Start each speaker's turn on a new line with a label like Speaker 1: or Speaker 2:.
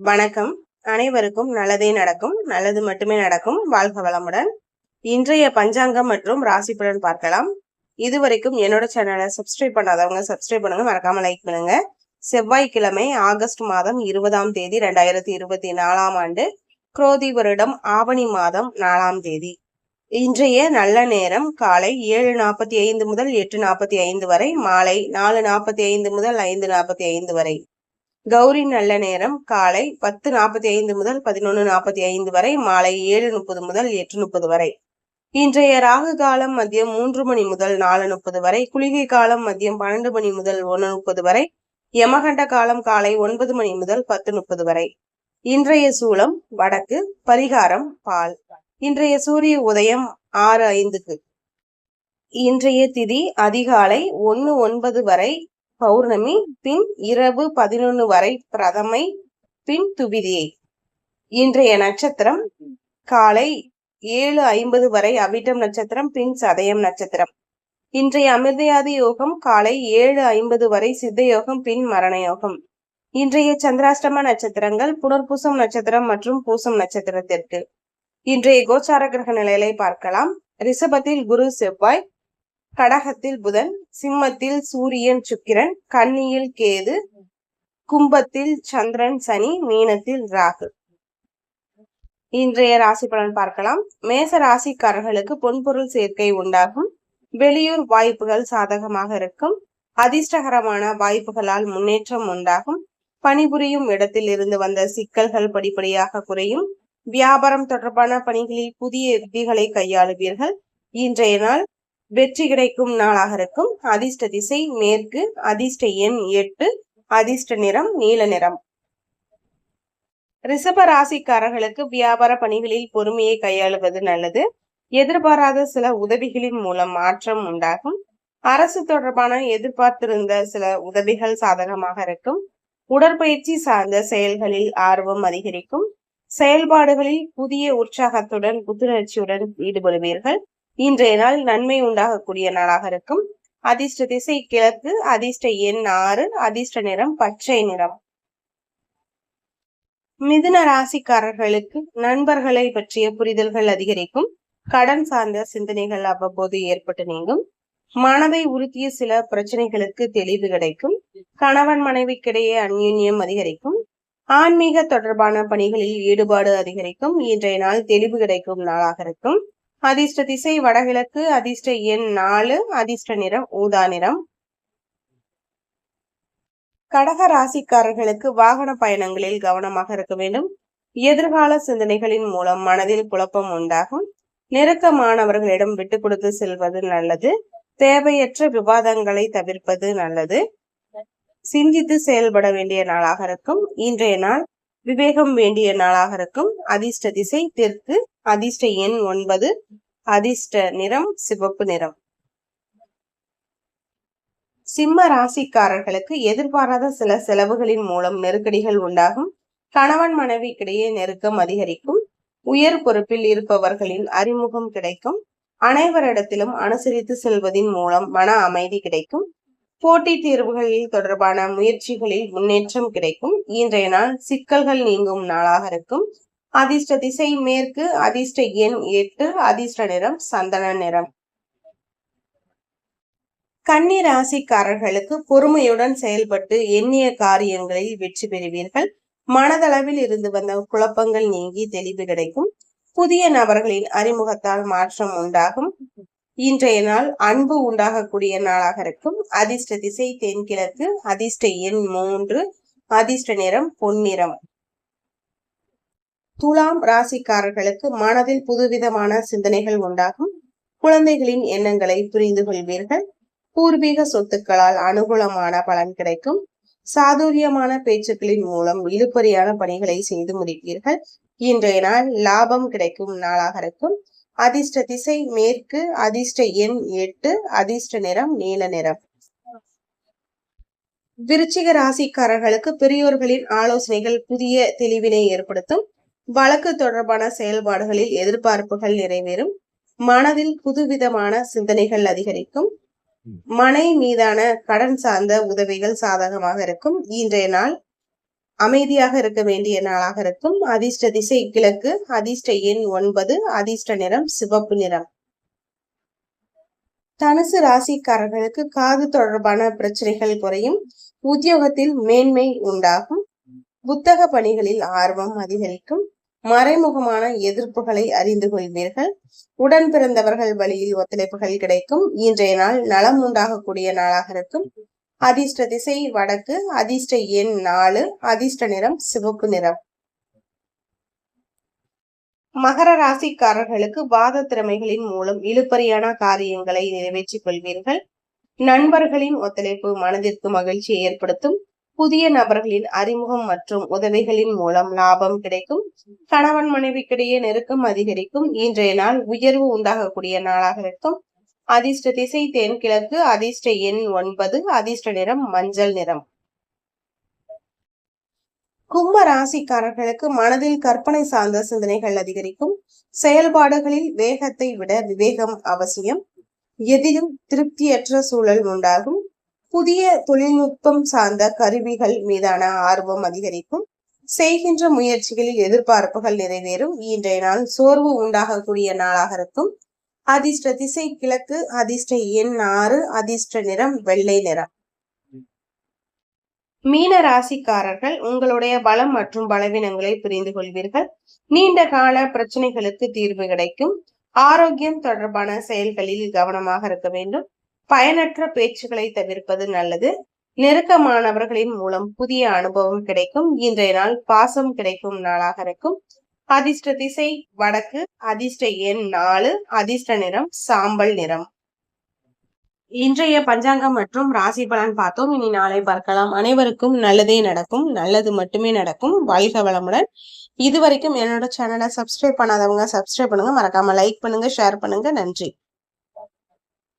Speaker 1: வணக்கம். அனைவருக்கும் நல்லதே நடக்கும். நல்லது மட்டுமே நடக்கும். வாழ்க வளமுடன். இன்றைய பஞ்சாங்கம் மற்றும் ராசி பலன் பார்க்கலாம். இதுவரைக்கும் என்னோட சேனலை சப்ஸ்கிரைப் பண்ணாதவங்க சப்ஸ்கிரைப் பண்ணுங்க. மறக்காம லைக் பண்ணுங்க. செவ்வாய்க்கிழமை ஆகஸ்ட் மாதம் இருபதாம் தேதி ரெண்டாயிரத்தி இருபத்தி நாலாம் ஆண்டு குரோதி வருடம் ஆவணி மாதம் நாலாம் தேதி. இன்றைய நல்ல நேரம் காலை ஏழு நாற்பத்தி ஐந்து முதல் எட்டு நாற்பத்தி ஐந்து வரை மாலை நாலு நாற்பத்தி ஐந்து முதல் ஐந்து நாற்பத்தி ஐந்து வரை. கௌரி நல்ல நேரம். காலை பத்து நாற்பத்தி ஐந்து முதல் பதினொன்று நாற்பத்தி ஐந்து வரை மாலை ஏழு முப்பது முதல் எட்டு முப்பது வரை. இன்றைய ராகு காலம் மதியம் மூன்று மணி முதல் நாலு முப்பது வரை குளிகை காலம் மதியம் பன்னெண்டு மணி முதல் ஒன்று முப்பது வரை யமகண்ட காலம் காலை ஒன்பது மணி முதல் பத்து முப்பது வரை. இன்றைய சூளம் வடக்கு பரிகாரம் பால். இன்றைய சூரிய உதயம் ஆறு ஐந்துக்கு. இன்றைய திதி அதிகாலை ஒன்னு ஒன்பது வரை பௌர்ணமி பின் இரவு பதினொன்று வரை பிரதமை பின் துவிதியை. இன்றைய நட்சத்திரம் காலை ஏழு ஐம்பது வரை அவிட்டம் நட்சத்திரம் பின் சதயம் நட்சத்திரம். இன்றைய அமிர்தயாதி யோகம் காலை ஏழு ஐம்பது வரை சித்த யோகம் பின் மரண யோகம் இன்றைய சந்திராஷ்டம நட்சத்திரங்கள் புனர்பூசம் நட்சத்திரம் மற்றும் பூசம் நட்சத்திரத்திற்கு. இன்றைய கோச்சார கிரக நிலைகளை பார்க்கலாம். ரிஷபத்தில் குரு செவ்வாய் கடகத்தில் புதன் சிம்மத்தில் சூரியன் சுக்கிரன் கன்னியில் கேது கும்பத்தில் சந்திரன் சனி மீனத்தில் ராகு. இன்றைய ராசி பலன் பார்க்கலாம். மேச ராசிக்காரர்களுக்கு பொன்பொருள் சேர்க்கை உண்டாகும். வெளியூர் வாய்ப்புகள் சாதகமாக இருக்கும். அதிர்ஷ்டகரமான வாய்ப்புகளால் முன்னேற்றம் உண்டாகும். பணிபுரியும் இடத்தில் இருந்து வந்த சிக்கல்கள் படிப்படியாக குறையும். வியாபாரம் தொடர்பான பணிகளில் புதிய யுக்திகளை கையாளுவீர்கள். இன்றைய நாள் வெற்றி கிடைக்கும் நாளாக இருக்கும். அதிர்ஷ்ட திசை மேற்கு அதிர்ஷ்ட எண் எட்டு அதிர்ஷ்ட நிறம் நீல நிறம். ரிஷப ராசிக்காரர்களுக்கு வியாபார பணிகளில் பொறுமையை கையாளுவது நல்லது. எதிர்பாராத சில உதவிகளின் மூலம் மாற்றம் உண்டாகும். அரசு தொடர்பான எதிர்பார்த்திருந்த சில உதவிகள் சாதகமாக இருக்கும். உடற்பயிற்சி சார்ந்த செயல்களில் ஆர்வம் அதிகரிக்கும். செயல்பாடுகளில் புதிய உற்சாகத்துடன் புத்துணர்ச்சியுடன் ஈடுபடுவீர்கள். இன்றைய நாள் நன்மை உண்டாகக்கூடிய நாளாக இருக்கும். அதிர்ஷ்ட திசை கிழக்கு அதிர்ஷ்ட எண் ஆறு அதிர்ஷ்ட நிறம் பச்சை நிறம். மிதுன ராசிக்காரர்களுக்கு நண்பர்களை பற்றிய புரிதல்கள் அதிகரிக்கும். கடன் சார்ந்த சிந்தனைகள் அவ்வப்போது ஏற்பட்டு நீங்கும். மனதை உறுத்திய சில பிரச்சனைகளுக்கு தெளிவு கிடைக்கும். கணவன் மனைவிக்கிடையே அந்யுன்யம் அதிகரிக்கும். ஆன்மீக தொடர்பான பணிகளில் ஈடுபாடு அதிகரிக்கும். இன்றைய நாள் தெளிவு கிடைக்கும் நாளாக இருக்கும். அதிர்ஷ்ட திசை வடகிழக்கு அதிர்ஷ்ட எண் நாலு அதிர்ஷ்ட நிறம் ஊதா நிறம். கடக ராசிக்காரர்களுக்கு வாகன பயணங்களில் கவனமாக இருக்க வேண்டும். எதிர்கால சிந்தனைகளின் மூலம் மனதில் குழப்பம் உண்டாகும். நெருக்கமானவர்களிடம் விட்டு கொடுத்து செல்வது நல்லது. தேவையற்ற விவாதங்களை தவிர்ப்பது நல்லது. சிந்தித்து செயல்பட வேண்டிய நாளாக இருக்கும். இன்றைய நாள் விவேகம் வேண்டிய நாளாக இருக்கும். அதிர்ஷ்ட திசை தெற்கு அதிர்ஷ்ட எண் ஒன்பது. அதிர்ஷ்ட நிறம் சிவப்பு நிறம். சிம்ம ராசிக்காரர்களுக்கு எதிர்பாராத சில செலவுகளின் மூலம் நெருக்கடிகள் உண்டாகும். கணவன் மனைவிக்கிடையே நெருக்கம் அதிகரிக்கும். உயர் பொறுப்பில் இருப்பவர்களின் அறிமுகம் கிடைக்கும். அனைவரிடத்திலும் அனுசரித்து செல்வதின் மூலம் மன அமைதி கிடைக்கும். போட்டித் தேர்வுகளில் தொடர்பான முயற்சிகளில் முன்னேற்றம் கிடைக்கும். இன்றைய நாள் சிக்கல்கள் நீங்கும் நாளாக இருக்கும். அதிர்ஷ்ட திசை மேற்கு அதிர்ஷ்ட எண் எட்டு அதிர்ஷ்ட நிறம் சந்தன நிறம். கன்னி ராசிக்காரர்களுக்கு பொறுமையுடன் செயல்பட்டு எண்ணிய காரியங்களில் வெற்றி பெறுவீர்கள். மனதளவில் இருந்து வந்த குழப்பங்கள் நீங்கி தெளிவு கிடைக்கும். புதிய நபர்களின் அறிமுகத்தால் மாற்றம் உண்டாகும். இன்றைய நாள் அன்பு உண்டாகக்கூடிய நாளாக இருக்கும். அதிர்ஷ்ட திசை தென்கிழக்கு அதிர்ஷ்ட எண் மூன்று அதிர்ஷ்ட நிறம் பொன்னிறம். துலாம் ராசிக்காரர்களுக்கு மனதில் புதுவிதமான சிந்தனைகள் உண்டாகும். குழந்தைகளின் எண்ணங்களை புரிந்து கொள்வீர்கள். பூர்வீக சொத்துக்களால் அனுகூலமான பலன் கிடைக்கும். சாதுரியமான பேச்சுக்களின் மூலம் இழுபறியான பணிகளை செய்து முடிப்பீர்கள். இன்றைய நாள் லாபம் கிடைக்கும் நாளாக இருக்கும். அதிர்ஷ்ட திசை மேற்கு அதிர்ஷ்ட எண் எட்டு அதிர்ஷ்ட நிறம் நீல நிறம். விருச்சிக ராசிக்காரர்களுக்கு பெரியோர்களின் ஆலோசனைகள் புதிய தெளிவினை ஏற்படுத்தும். வழக்கு தொடர்பான செயல்பாடுகளில் எதிர்பார்ப்புகள் நிறைவேறும். மனதில் புதுவிதமான சிந்தனைகள் அதிகரிக்கும். மனை மீதான கடன் சார்ந்த உதவிகள் சாதகமாக இருக்கும். இன்றைய நாள் அமைதியாக இருக்க வேண்டிய நாளாக இருக்கும். அதிர்ஷ்ட திசை கிழக்கு. அதிர்ஷ்ட எண் ஒன்பது. அதிர்ஷ்ட நிறம் சிவப்பு நிறம். தனுசு ராசிக்காரர்களுக்கு காது தொடர்பான பிரச்சனைகள் குறையும். உத்தியோகத்தில் மேன்மை உண்டாகும். புத்தக பணிகளில் ஆர்வம் அதிகரிக்கும். மறைமுகமான எதிர்ப்புகளை அறிந்து கொள்வீர்கள். உடன் பிறந்தவர்கள் வழியில் ஒத்துழைப்புகள் கிடைக்கும். இன்றைய நாள் நலம் உண்டாகக்கூடிய நாளாக இருக்கும். அதிர்ஷ்ட திசை வடக்கு அதிர்ஷ்ட எண் நாலு அதிர்ஷ்ட நிறம் சிவப்பு நிறம். மகர ராசிக்காரர்களுக்கு வாத திறமைகளின் மூலம் இழுப்பறியான காரியங்களை நிறைவேற்றிக் கொள்வீர்கள். நண்பர்களின் ஒத்துழைப்பு மனதிற்கு மகிழ்ச்சியை ஏற்படுத்தும். புதிய நபர்களின் அறிமுகம் மற்றும் உதவிகளின் மூலம் லாபம் கிடைக்கும். கணவன் மனைவிக்கிடையே நெருக்கம் அதிகரிக்கும். இன்றைய நாள் உயர்வு உண்டாகக்கூடிய நாளாக இருக்கும். அதிர்ஷ்ட திசை தென்கிழக்கு அதிர்ஷ்ட எண் ஒன்பது அதிர்ஷ்ட நிறம் மஞ்சள் நிறம். கும்ப ராசிக்காரர்களுக்கு மனதில் கற்பனை சார்ந்த சிந்தனைகள் அதிகரிக்கும். செயல்பாடுகளில் வேகத்தை விட விவேகம் அவசியம். எதிலும் திருப்தியற்ற சூழல் உண்டாகும். புதிய தொழில்நுட்பம் சார்ந்த கருவிகள் மீதான ஆர்வம் அதிகரிக்கும். செய்கின்ற முயற்சிகளில் எதிர்பார்ப்புகள் நிறைவேறும். இன்றைய நாள் சோர்வு உண்டாகக்கூடிய நாளாக இருக்கும். அதிர்ஷ்ட திசை கிழக்கு அதிர்ஷ்ட எண் ஆறு அதிர்ஷ்ட நிறம் வெள்ளை நிறம். மீன ராசிக்காரர்கள் உங்களுடைய பலம் மற்றும் பலவீனங்களை புரிந்து கொள்வீர்கள். நீண்ட கால பிரச்சனைகளுக்கு தீர்வு கிடைக்கும். ஆரோக்கியம் தொடர்பான செயல்களில் கவனமாக இருக்க வேண்டும். பயனற்ற பேச்சுகளை தவிர்ப்பது நல்லது. நெருக்கமானவர்களின் மூலம் புதிய அனுபவம் கிடைக்கும். இன்றைய நாள் பாசம் கிடைக்கும் நாளாக இருக்கும். அதிர்ஷ்ட திசை வடக்கு அதிர்ஷ்ட எண் நாலு அதிர்ஷ்ட நிறம் சாம்பல் நிறம். இன்றைய பஞ்சாங்கம் மற்றும் ராசி பலன் பார்த்தோம். இனி நாளை பார்க்கலாம். அனைவருக்கும் நல்லதே நடக்கும். நல்லது மட்டுமே நடக்கும். வாழ்க வளமுடன். இது வரைக்கும் என்னோட சேனலை சப்ஸ்கிரைப் பண்ணாதவங்க சப்ஸ்கிரைப் பண்ணுங்க. மறக்காம லைக் பண்ணுங்க ஷேர் பண்ணுங்க. நன்றி.